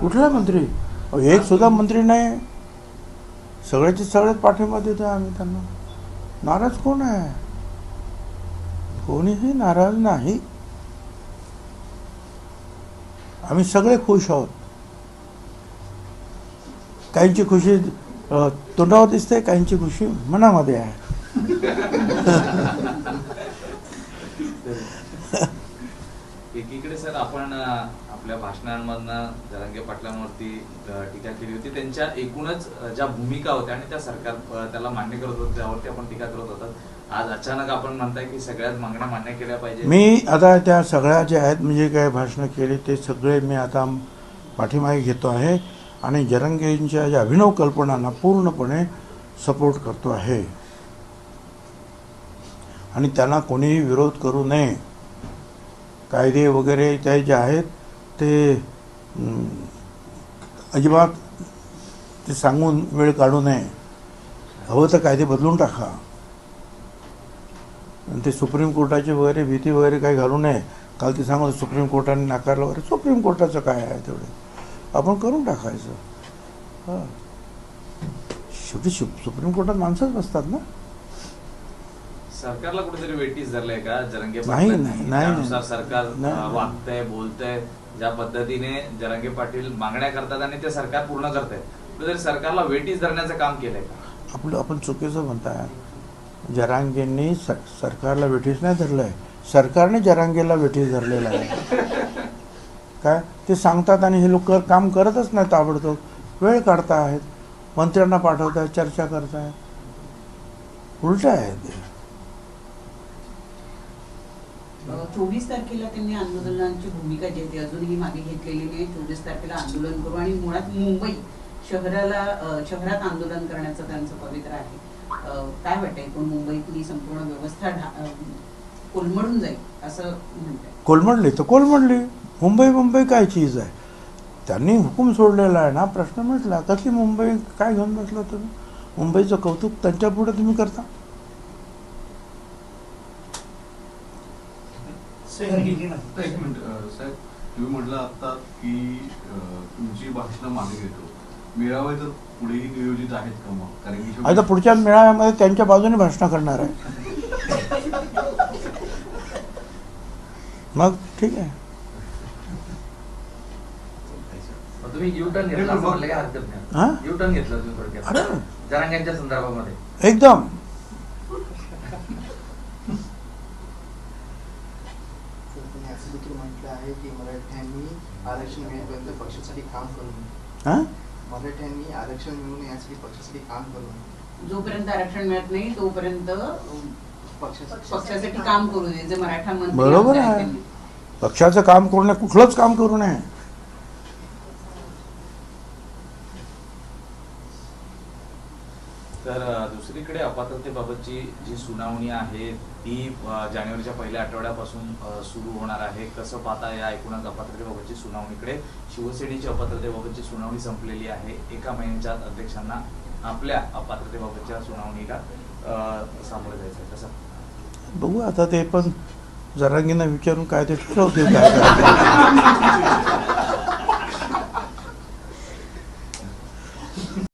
कुठला मंत्री? अहो, एक सुद्धा मंत्री नाही. सगळ्याचे सगळेच पाठिंबा देतो आम्ही त्यांना. नाराज कोण आहे? कोणीही नाराज नाही. आम्ही सगळे खुश आहोत. काहींची खुशी तोंडावर दिसते काहींची खुशी मनामध्ये आहे. एकीकडे सर आपण आपल्या भाषणांमधनं जरांगे पाटलांवरती टीका केली होती. त्यांच्या एकूणच ज्या भूमिका होत्या आणि त्या सरकार त्याला मान्य करत होतं त्यावरती आपण टीका करत होतात आज अचानक आपण म्हणताय की सगळ्यात मागण्या मान्य केल्या पाहिजे मी आता त्या सगळ्या ज्या आहेत म्हणजे काय भाषणं केली ते सगळे मी आता पाठीमागे घेतो आहे आणि जरंगेंच्या ज्या अभिनव कल्पनांना पूर्णपणे सपोर्ट करतो आहे. आणि त्यांना कोणीही विरोध करू नये. कायदे वगैरे ते जे आहेत ते अजिबात ते सांगून वेळ काढू नये. हवं तर कायदे बदलून टाका. आणि ते सुप्रीम कोर्टाची वगैरे भीती वगैरे काही घालू नये. काल ते सांगत सुप्रीम कोर्टाने नाकारलं वगैरे. सुप्रीम कोर्टाचं काय आहे तेवढं? आपण करून टाकायचं. हां. शेवटी सु सुप्रीम कोर्टात माणसंच बसतात ना? सरकारला कुठेतरी वेटीस धरलंय का? जरंगे नाही? नाही, नाही. सरकार. वागतंय बोलतंय ज्या पद्धतीने जरंगे पाटील मागण्या करतात आणि ते सरकार पूर्ण करतंय. कुठेतरी सरकारला वेटीस धरण्याचं काम केलंय का? आपलं आपण चुकीचं म्हणताय. जरांगेंनी सरकारला वेठीस नाही धरलं आहे सरकारने जरांगेला वेठीस धरलेलं आहे. काय? ते सांगतात आणि हे लोक काम करतच नाही ताबडतोब. वेळ काढतायत मंत्र्यांना पाठवतायत चर्चा करतायत उलट आहे ते. चोवीस तारखेला त्यांनी आंदोलनाची भूमिका जी आहे अजूनही मागे घेतलेली नाही. चोवीस तारखेला आंदोलन करू आणि मुळात मुंबई शहराला शहरात आंदोलन करण्याचं त्यांचं पवित्र आहे. काय वाटतंय? पण मुंबईतली संपूर्ण व्यवस्था कोलमडून जाईल असं कोलमडली तर कोलमडली. मुंबई मुंबई काय चीज आहे? त्यांनी हुकूम सोडलेला आहे ना? प्रश्न म्हटला कसली मुंबई काय घेऊन बसला तुम्ही? मुंबईचं कौतुक त्यांच्या पुढे तुम्ही करता? एक मिनिट साहेब तुम्ही म्हटलं आता की अं, तुमची भाषणं मागे घेतो. मेळावे तर पुढेही नियोजित आहेत का मग? कारण की आता पुढच्या मेळाव्यामध्ये त्यांच्या बाजूने भाषणं करणार आहे. मग ठीक आहे. मग तुम्ही यू टर्न घेतला असं म्हणलं की हरकत हा? नाही यू टर्न घेतला तुम्ही थोडक्यात अरे जरांग्यांच्या संदर्भामध्ये एकदम असं देखील म्हटलं आहे की मराठ्यांनी आरक्षण मिळेपर्यंत पक्षासाठी काम करू नये. हां? मराठ्यांनी आरक्षण मिळवून यासाठी पक्षासाठी काम करू नये. जोपर्यंत आरक्षण मिळत नाही तोपर्यंत पक्षासाठी काम करू नये जे मराठा मंत्री बरोबर आहेत आहे. पक्षाचं काम करू नये कुठलंच काम करू नये. तर दुसरीकडे अपात्रतेबाबतची जी सुनावणी आहे ती जानेवारीच्या पहिल्या आठवड्यापासून सुरू होणार आहे. कसं पाहता या एकूणच अपात्रतेबाबतची सुनावणीकडे? शिवसेनेची अपात्रतेबाबतची सुनावणी संपलेली आहे. एका महिन्याच्या अध्यक्षांना आपल्या अपात्रतेबाबतच्या सुनावणीला सामोरं जायचं कसं? बघू आता ते पण जरांगींना विचारून काय ते ठरवते